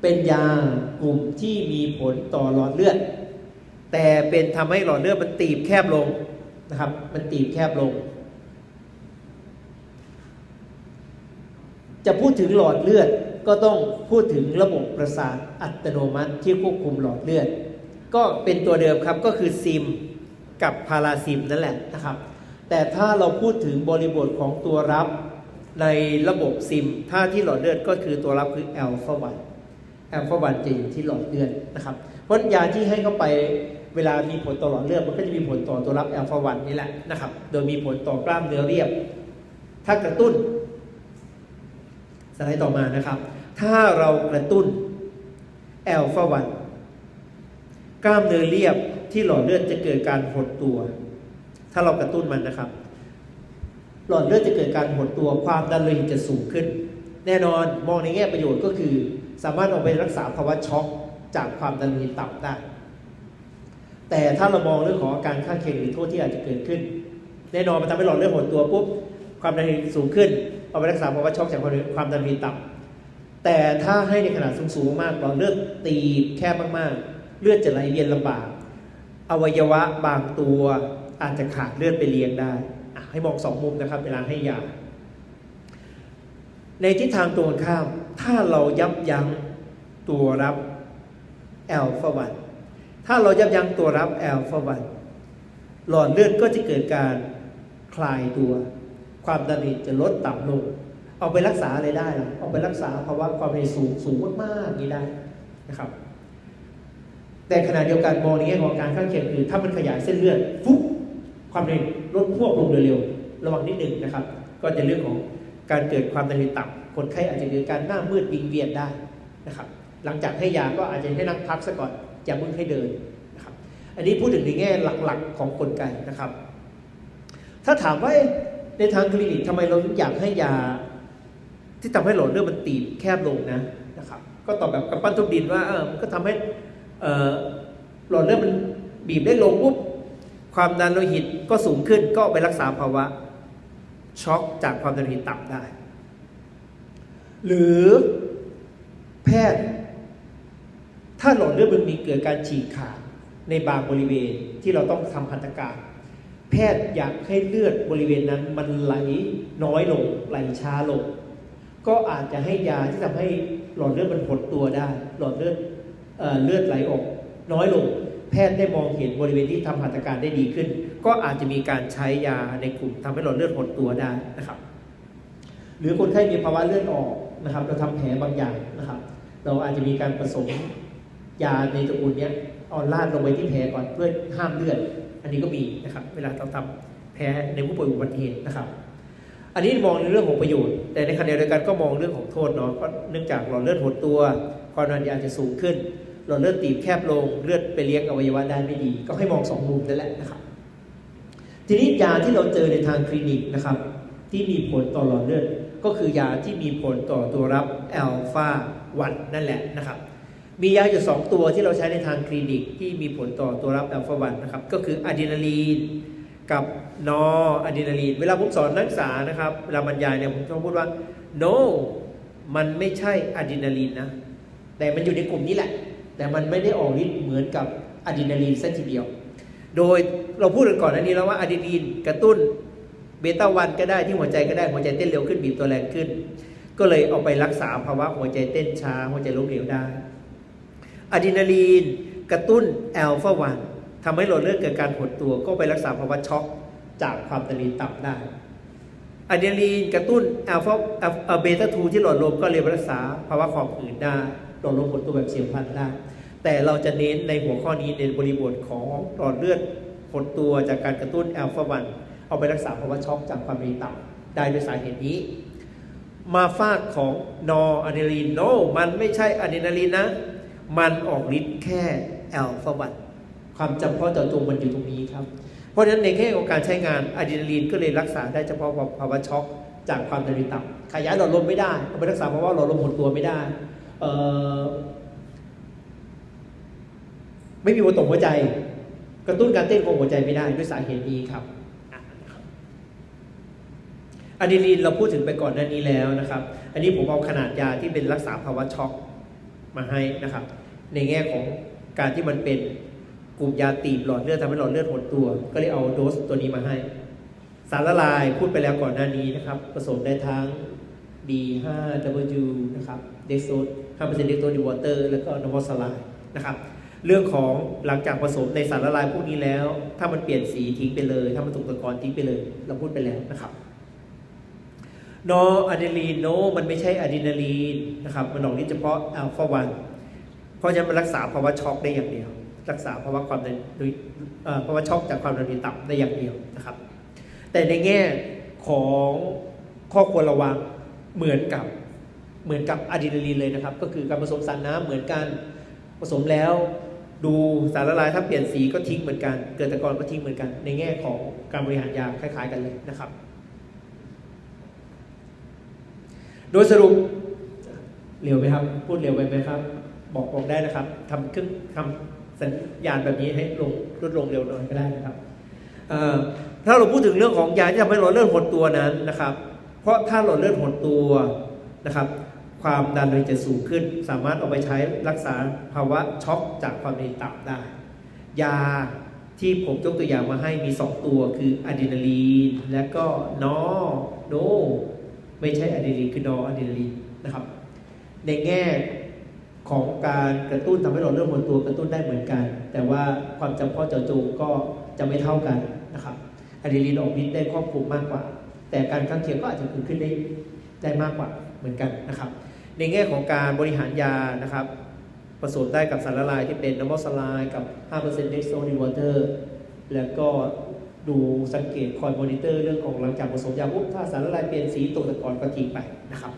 เป็นยากลุ่มที่มีผลต่อหลอดเลือด แต่เป็นทำให้หลอดเลือดมันตีบแคบลงนะครับ มันตีบแคบลง จะพูดถึงหลอดเลือดก็ต้องพูดถึงระบบประสาทอัตโนมัติที่ควบคุมหลอดเลือด ก็เป็นตัวเดิมครับก็คือซิมกับพาราซิมนั่นแหละนะครับ แต่ถ้าเราพูดถึงบริบทของตัวรับในระบบซิมถ้าที่หลอดเลือดก็คือตัวรับคือแอลฟาวัน แอลฟาวันจะอยู่ที่หลอดเลือดนะครับเพราะยาที่ให้เข้าไปเวลามีผลต่อหลอดเลือดมันก็จะมีผลต่อตัวรับแอลฟาวันนี่แหละนะครับ โดยมีผลต่อกล้ามเนื้อเรียบ ถ้ากระตุ้นสไลด์ต่อมานะครับ ถ้าเรากระตุ้นแอลฟาวันกล้ามเนื้อเรียบที่หลอดเลือดจะเกิดการหดตัว ถ้าเรากระตุ้นมันนะครับ หลอดเลือดจะเกิดการหดตัวความดันโลหิตจะสูงขึ้น แน่นอนมองในแง่ประโยชน์ก็คือ สามารถเอาไปรักษาภาวะช็อกจากความดันโลหิตต่ำได้ แต่ถ้าเรามองเรื่องของอาการข้างเคียงหรือโทษที่อาจจะเกิดขึ้น แน่นอนมันทำให้หลอดเลือดหดตัวปุ๊บความดันโลหิตสูงขึ้นเอาไปรักษาภาวะช็อกจากความดันโลหิตต่ำแต่ถ้าให้ในขนาดสูงๆมากๆหลอดเลือดตีบแคบมากๆ เลือดจะไหลเวียนลำบาก อวัยวะบางตัวอาจจะขาดเลือดไปเลี้ยงได้ ให้มองสองมุมนะครับ เวลาให้ยาในทิศทางตรงข้าม ถ้าเรายับยั้งตัวรับแอลฟาวันถ้าเรายับยั้งตัวรับแอลฟาวันหลอดเลือดก็จะเกิดการคลายตัว ความดันโลหิตจะลดต่ำลง เอาไปรักษาอะไรได้ล่ะเอาไปรักษาภาวะความดันสูงสูงมากๆนี้ได้นะครับ แต่ขณะเดียวกันมองในแง่ของการข้างเคียงคือ ถ้ามันขยายเส้นเลือดฟุ๊บความเร็วลดพวกลงเร็วๆระวังนิดหนึ่งนะครับ ก็จะเรื่องของการเกิดความดันหิตต่ำ คนไข้อาจจะเกิดการหน้ามืดวิงเวียนได้นะครับ หลังจากให้ยาก็อาจจะให้นั่งพักซะก่อนอย่ามึงให้เดินนะครับ อันนี้พูดถึงในแง่หลักๆของกลไกนะครับ ถ้าถามว่าในทางคลินิกทำไมเราอยากให้ยา ที่ทำให้หลอดเลือดมันตีบแคบลงนะนะครับ ก็ตอบแบบกับปั้นทุบดินว่าเออมันก็ทำให้เหลอดเลือดมันบีบได้ลงปุ๊บความดันโลหิตก็สูงขึ้นก็ไปรักษาภาวะช็อกจากความดันโลหิตต่ำได้ หรือแพทย์ ถ้าหลอดเลือดมันมีเกิดการฉีกขาดในบางบริเวณที่เราต้องทำพันธการ แพทย์อยากให้เลือดบริเวณนั้นมันไหลน้อยลงไหลช้าลง ก็อาจจะให้ยาที่ทำให้หลอดเลือดมันหดตัวได้ หลอดเลือดเอเลือดไหลออก น้อยลง แพทย์ได้มองเห็นบริเวณที่ทำหัตถการได้ดีขึ้น ก็อาจจะมีการใช้ยาในกลุ่มทำให้หลอดเลือดหดตัวได้นะครับ หรือคนไข้มีภาวะเลือดออก นะครับเราทำแผลบางอย่างนะครับ เราอาจจะมีการผสมยาในตระกูลนี้ยเอาลาดลงไปที่แผลก่อนเพื่อห้ามเลือด อันนี้ก็มีนะครับ เวลาเราทำแผลในผู้ป่วยอุบัติเหตุนะครับ อันนี้มองในเรื่องของประโยชน์ แต่ในขณะเดียวกันก็มองเรื่องของโทษเนาะก็เนื่องจากหลอดเลือดหดตัวความดันอาจะสูงขึ้นหลอดเลือดตีบแคบลงเลือดไปเลี้ยงอวัยวะได้ไม่ดี ก็ให้มองสองมุมนั่นแหละนะครับ ทีนี้ยาที่เราเจอในทางคลินิกนะครับ ที่มีผลต่อหลอดเลือด ก็คือยาที่มีผลต่อตัวรับแอลฟาวันนั่นแหละนะครับมียาอยู่ 2 ตัวที่เราใช้ในทางคลินิกที่มีผลต่อตัวรับแอลฟาวันนะครับก็คืออะดรีนาลีนกับนออะดรีนาลีนเวลาผมสอนนักศึกษานะครับเวลาบรรยายเนี่ยผมต้องพูดว่า no มันไม่ใช่อะดรีนาลีนนะแต่มันอยู่ในกลุ่มนี้แหละ แต่มันไม่ได้ออกฤทธิ์เหมือนกับอะดรีนาลีนซะทีเดียว โดยเราพูดกันก่อนอันนี้แล้วว่าอะดรีนาลีนกระตุ้น เบต้าวันก็ได้ที่หัวใจก็ได้หัวใจเต้นเร็วขึ้นบีบตัวแรงขึ้น ก็เลยเอาไปรักษาภาวะหัวใจเต้นช้า หัวใจล้มเหลวได้อะดรีนาลีนกระตุ้นแอลฟาวันทำให้หลอดเลือดเกิดการหดตัวก็ไปรักษาภาวะช็อกจากความดันโลหิตต่ำได้อะดรีนาลีนกระตุ้นแอลฟาเบต้าทูที่หลอดลมก็เลยรักษาภาวะหอบหืดได้หลอดลมหดตัวแบบเฉียบพลันได้แต่เราจะเน้นในหัวข้อนี้ในบริบทของหลอดเลือดหดตัวจากการกระตุ้นแอลฟาวัน เอาไปรักษาภาวะช็อกจากความดันต่ำได้ด้วยสาเหตุนี้ มาฟากของนออะดรีนาลีนโนมันไม่ใช่อะดรีนาลีนนะ มันออกฤทธิ์แค่แอลฟาวันความจำเพาะเจาะจงมันอยู่ตรงนี้ครับ เพราะฉะนั้นในแง่ของการใช้งานอะดรีนาลีนก็เลยรักษาได้เฉพาะภาวะช็อกจากความดันต่ำขยายหลอดลมไม่ได้เอาไปรักษาภาวะหลอดลมหดตัวไม่ได้ไม่มีหัวตกหัวใจ กระตุ้นการเต้นของหัวใจไม่ได้ด้วยสาเหตุนี้ครับ อะดรีนาลีนเราพูดถึงไปก่อนหน้านี้แล้วนะครับ อันนี้ผมเอาขนาดยาที่เป็นรักษาภาวะช็อกมาให้นะครับ ในแง่ของการที่มันเป็นกลุ่มยาตีบหลอดเลือดทำให้หลอดเลือดหดตัว ก็เลยเอาโดสตัวนี้มาให้ สารละลายพูดไปแล้วก่อนหน้านี้นะครับผสมได้ทั้ง B5W นะครับเดโซ5%เดโซดีวอเตอร์แล้วก็นวอสลายนะครับเรื่องของหลังจากผสมในสารละลายพวกนี้แล้ว ถ้ามันเปลี่ยนสีทิ้งไปเลย ถ้ามันตกตะกอนทิ้งไปเลย เราพูดไปแล้วนะครับ นออะดรีนาลีนโนมันไม่ใช่อะดรีนาลีนนะครับ มันออกฤทธิ์เฉพาะอัลฟาวันเพราะฉะนั้นมันรักษาภาวะช็อกได้อย่างเดียว รักษาภาวะความดันดยเอ่อภาวะช็อกจากความดันต่ำได้อย่างเดียวนะครับ แต่ในแง่ของข้อควรระวังเหมือนกับเหมือนกับอะดรีนาลีนเลยนะครับ ก็คือการผสมสารน้ำเหมือนกันผสมแล้วดูสารละลายถ้าเปลี่ยนสีก็ทิ้งเหมือนกัน เกิดตะกอนก็ทิ้งเหมือนกัน ในแง่ของการบริหารยาคล้าย ๆ กันเลยนะครับ โดยสรุปเร็วไหมครับ พูดเร็วไปไหมครับ บอกบอกได้นะครับทำเครื่องทำสัญญาณแบบนี้ให้ลงลดลงเร็วหน่อยก็ได้นะครับถ้าเราพูดถึงเรื่องของยาที่ทำให้หลอดเลือดหดตัวนั้นนะครับ เพราะถ้าหลอดเลือดหดตัวนะครับ ความดันโลหิตจะสูงขึ้น สามารถเอาไปใช้รักษาภาวะช็อกจากความดันต่ำได้ ยาที่ผมยกตัวอย่างมาให้มี 2 ตัวคืออะดรีนาลีนและก็นอโน ไม่ใช่อะดรีนาลีนคือนออะดรีนาลีนนะครับ ในแง่ของการกระตุ้นทำให้หลอดเลือดหดตัวกระตุ้นได้เหมือนกัน แต่ว่าความจำเพาะเจาะจงก็จะไม่เท่ากันนะครับอะดรีนาลีนออกฤทธิ์ได้ครอบคลุมมากกว่า แต่การข้างเคียงก็อาจจะเกิดขึ้นได้ได้มากกว่าเหมือนกันนะครับ ในแง่ของการบริหารยานะครับผสมได้กับสารละลายที่เป็นน้ำมันสลายกับ5% d e x t r o n w a t e r แล้วก็ ดูสังเกตคอยมอนิเตอร์เรื่องของหลังจากผสมยาปุ๊บถ้าสารละลายเปลี่ยนสีตัวตะกอนก็ทิ้งไปนะครับ